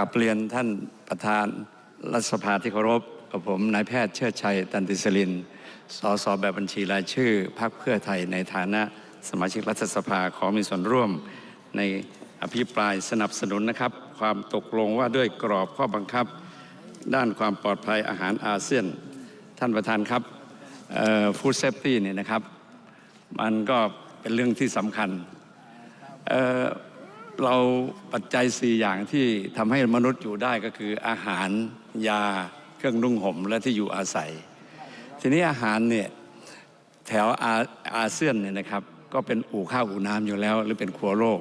กับเรียนท่านประธานรัฐสภาที่เคารพกับผมนายแพทย์เชิดชัยตันติสลิน สสแบบบัญชีรายชื่อพรรคเพื่อไทยในฐานะสมาชิกรัฐสภาขอมีส่วนร่วม ในอภิปรายสนับสนุนนะครับ ความตกลงว่าด้วยกรอบข้อบังคับ ด้านความปลอดภัยอาหารอาเซียน ท่านประธานครับฟู้ดเซฟตี้เนี่ยนะครับ มันก็เป็นเรื่องที่สำคัญ เราปัจจัยสี่อย่างที่ทำให้มนุษย์อยู่ได้ก็คืออาหารยาเครื่องนุ่งห่มและที่อยู่อาศัย ทีนี้อาหารเนี่ยแถวอาอาเซียนเนี่ยนะครับ ก็เป็นอู่ข้าวอู่น้ำอยู่แล้ว หรือเป็นครัวโลก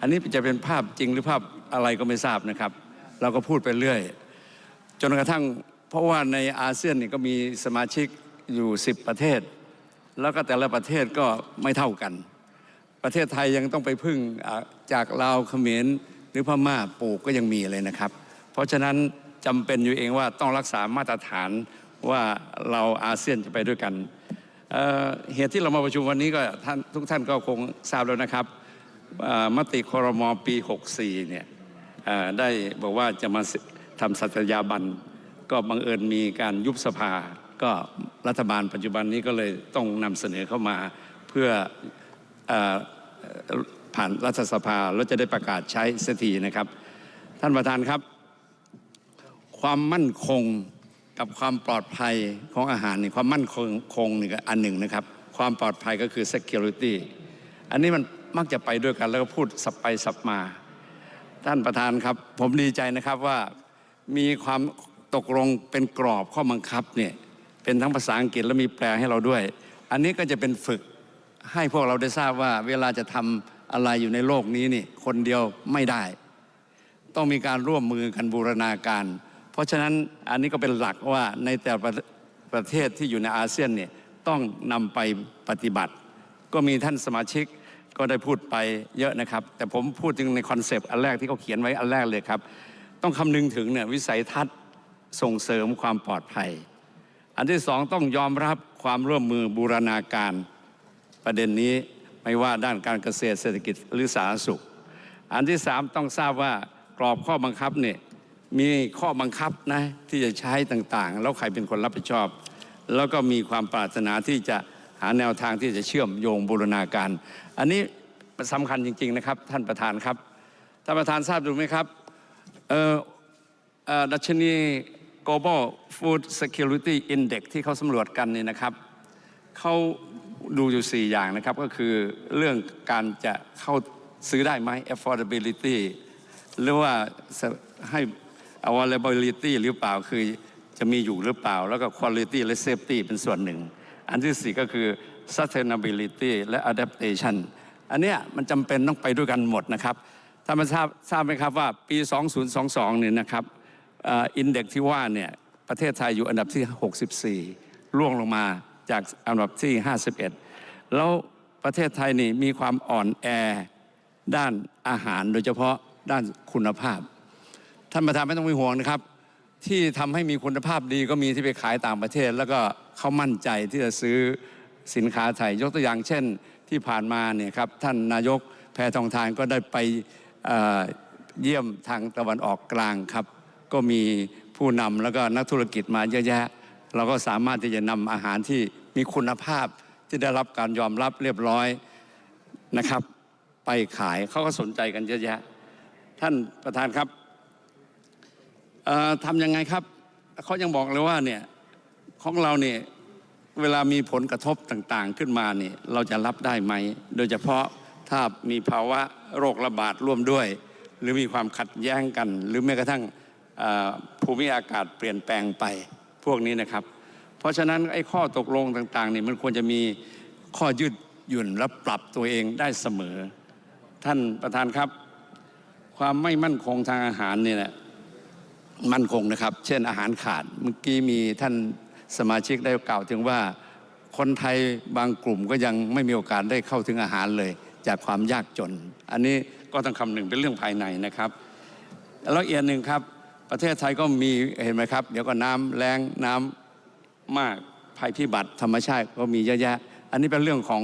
อันนี้จะเป็นภาพจริงหรือภาพอะไรก็ไม่ทราบนะครับ เราก็พูดไปเรื่อย จนกระทั่งเพราะว่าในอาเซียนเนี่ยก็มีสมาชิกอยู่ 10 ประเทศ แล้วก็แต่ละประเทศก็ไม่เท่ากัน ประเทศไทยยังต้องไปพึ่งจากลาวเขมรหรือพม่าปลูกก็ยังมีเลยนะครับ เพราะฉะนั้นจำเป็นอยู่เองว่าต้องรักษามาตรฐานว่าเราอาเซียนจะไปด้วยกันเเหตุที่เรามาประชุมวันนี้ก็ท่านทุกท่านก็คงทราบแล้วนะครับมติคอรมอปี 64 เนี่ยได้บอกว่าจะมาทำสัตยาบันก็บังเอิญมีการยุบสภา ก็รัฐบาลปัจจุบันนี้ก็เลยต้องนำเสนอเข้ามาเพื่อ ผ่านรัฐสภาแล้วจะได้ประกาศใช้เสียทีนะครับ ท่านประธานครับ ความมั่นคงกับความปลอดภัยของอาหารนี่ความมั่นคงคงนี่ก็อันหนึ่งนะครับ ความปลอดภัยก็คือ security อันนี้มันมักจะไปด้วยกันแล้วก็พูดสับไปสับมา ท่านประธานครับ ผมดีใจนะครับว่ามีความตกลงเป็นกรอบข้อบังคับเนี่ยเป็นทั้งภาษาอังกฤษและมีแปลให้เราด้วย อันนี้ก็จะเป็นฝึก ให้พวกเราได้ทราบว่าเวลาจะทำอะไรอยู่ในโลกนี้นี่คนเดียวไม่ได้ ต้องมีการร่วมมือกันบูรณาการ เพราะฉะนั้นอันนี้ก็เป็นหลักว่าในแต่ประประเทศที่อยู่ในอาเซียนเนี่ยต้องนำไปปฏิบัติ ก็มีท่านสมาชิกก็ได้พูดไปเยอะนะครับ แต่ผมพูดถึงในคอนเซปต์อันแรกที่เขาเขียนไว้อันแรกเลยครับ ต้องคำนึงถึงเนี่ยวิสัยทัศน์ส่งเสริมความปลอดภัย อันที่สองต้องยอมรับความร่วมมือบูรณาการ ประเด็นนี้ไม่ว่าด้านการเกษตรเศรษฐกิจหรือสาธารณสุข อันที่สามต้องทราบว่ากรอบข้อบังคับเนี่ยมีข้อบังคับนะที่จะใช้ต่างๆ แล้วใครเป็นคนรับผิดชอบ แล้วก็มีความปรารถนาที่จะหาแนวทางที่จะเชื่อมโยงบูรณาการ อันนี้สำคัญจริง ๆนะครับ ท่านประธานครับท่านประธานทราบดูไหมครับเออดัชนี global food security index ที่เขาสำรวจกันเนี่ยนะครับเขา ดูอยู่ 4 อย่างนะครับ ก็คือเรื่องการจะเข้าซื้อได้ไหม affordability หรือว่าให้ availability หรือเปล่าคือจะมีอยู่หรือเปล่า แล้วก็ quality และ safety เป็นส่วนหนึ่ง อันที่ 4 ก็คือ sustainability และ adaptation อันเนี้ยมันจำเป็นต้องไปด้วยกันหมดนะครับถ้านทราบทราบไหมครับว่าปี 2022เนี่ยนะครับอินเด็กที่ว่าเนี่ยประเทศไทยอยู่อันดับที่ 64ร่วงลงมา จากอันดับที่ 51 แล้วประเทศไทยนี่มีความอ่อนแอด้านอาหารโดยเฉพาะด้านคุณภาพ ท่านประธานไม่ต้องมีห่วงนะครับ ที่ทำให้มีคุณภาพดีก็มีที่ไปขายต่างประเทศ แล้วก็เขามั่นใจที่จะซื้อสินค้าไทยยกตัวอย่างเช่นที่ผ่านมาเนี่ยครับท่านนายกแพทองทานก็ได้ไปเเยี่ยมทางตะวันออกกลางครับ ก็มีผู้นำแล้วก็นักธุรกิจมาเยอะแยะ เราก็สามารถที่จะนำอาหารที่มีคุณภาพที่ได้รับการยอมรับเรียบร้อยนะครับ ไปขายเขาก็สนใจกันเยอะแยะ ท่านประธานครับทำยังไงครับเขายังบอกเลยว่าเนี่ยของเราเนี่ยเวลามีผลกระทบต่างๆ ขึ้นมาเนี่ยเราจะรับได้ไหม โดยเฉพาะถ้ามีภาวะโรคระบาดร่วมด้วย หรือมีความขัดแย้งกัน หรือแม้กระทั่งภูมิอากาศเปลี่ยนแปลงไป พวกนี้นะครับ เพราะฉะนั้นไอ้ข้อตกลงต่างๆนี่มันควรจะมีข้อยืดหยุ่นและปรับตัวเองได้เสมอ ท่านประธานครับ ความไม่มั่นคงทางอาหารเนี่ยนะมั่นคงนะครับ เช่นอาหารขาดเมื่อกี้มีท่านสมาชิกได้กล่าวถึงว่าคนไทยบางกลุ่มก็ยังไม่มีโอกาสได้เข้าถึงอาหารเลย จากความยากจน อันนี้ก็ต้องคำหนึ่งเป็นเรื่องภายในนะครับ แล้วอีกอันหนึ่งครับ ประเทศไทยก็มีเห็นไหมครับ เดี๋ยวก็น้ำแรงน้ำมากภัยพิบัติธรรมชาติก็มีเยอะแยะ อันนี้เป็นเรื่องของ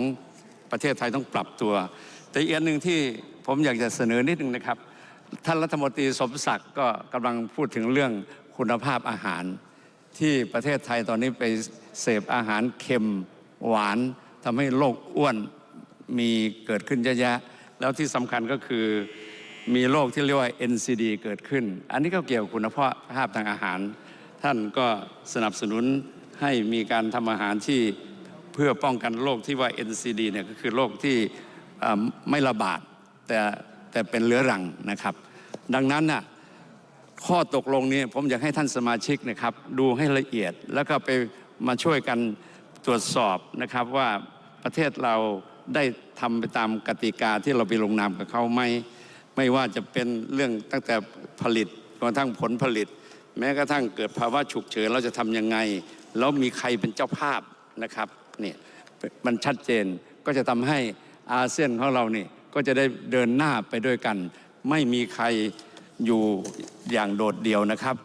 ประเทศไทยต้องปรับตัว แต่อีกอันหนึ่งที่ผมอยากจะเสนอนิดนึงนะครับ ท่านรัฐมนตรีสมศักดิ์ก็กำลังพูดถึงเรื่องคุณภาพอาหาร ที่ประเทศไทยตอนนี้ไปเสพอาหารเค็มหวานทำให้โรคอ้วนมีเกิดขึ้นเยอะแยะ แล้วที่สำคัญก็คือ มีโรคที่เรียกว่า NCD เกิดขึ้น อันนี้ก็เกี่ยวกับคุณภาพทางอาหาร ท่านก็สนับสนุนให้มีการทำอาหารที่เพื่อป้องกันโรคที่ว่า NCD เนี่ยก็คือโรคที่ไม่ระบาดแต่แต่เป็นเรื้อรังนะครับ ดังนั้นน่ะข้อตกลงนี้ผมอยากให้ท่านสมาชิกนะครับ ดูให้ละเอียดแล้วก็ไปมาช่วยกันตรวจสอบนะครับว่าประเทศเราได้ทำไปตามกติกาที่เราไปลงนามกับเขาไหม ไม่ว่าจะเป็นเรื่องตั้งแต่ผลิตกระทั่งผลผลิต แม้กระทั่งเกิดภาวะฉุกเฉินเราจะทำยังไง แล้วมีใครเป็นเจ้าภาพนะครับเนี่ยมันชัดเจนก็จะทำให้อาเซียนของเรานี่ก็จะได้เดินหน้าไปด้วยกัน ไม่มีใครอยู่อย่างโดดเดี่ยวนะครับ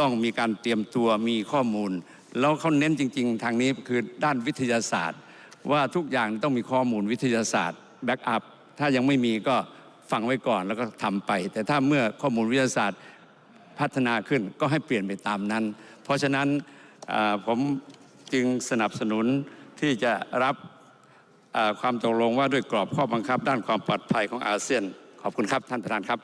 ต้องมีการเตรียมตัวมีข้อมูล แล้วเขาเน้นจริง ๆ ทางนี้คือด้านวิทยาศาสตร์ ว่าทุกอย่างต้องมีข้อมูลวิทยาศาสตร์แบ็กอัพถ้ายังไม่มีก็ ฟังไว้ก่อนแล้วก็ทำไป แต่ถ้าเมื่อข้อมูลวิทยาศาสตร์พัฒนาขึ้นก็ให้เปลี่ยนไปตามนั้น เพราะฉะนั้นผมจึงสนับสนุนที่จะรับความตกลงว่าด้วยกรอบข้อบังคับ ด้านความปลอดภัยของอาเซียน ขอบคุณครับท่านประธานครับ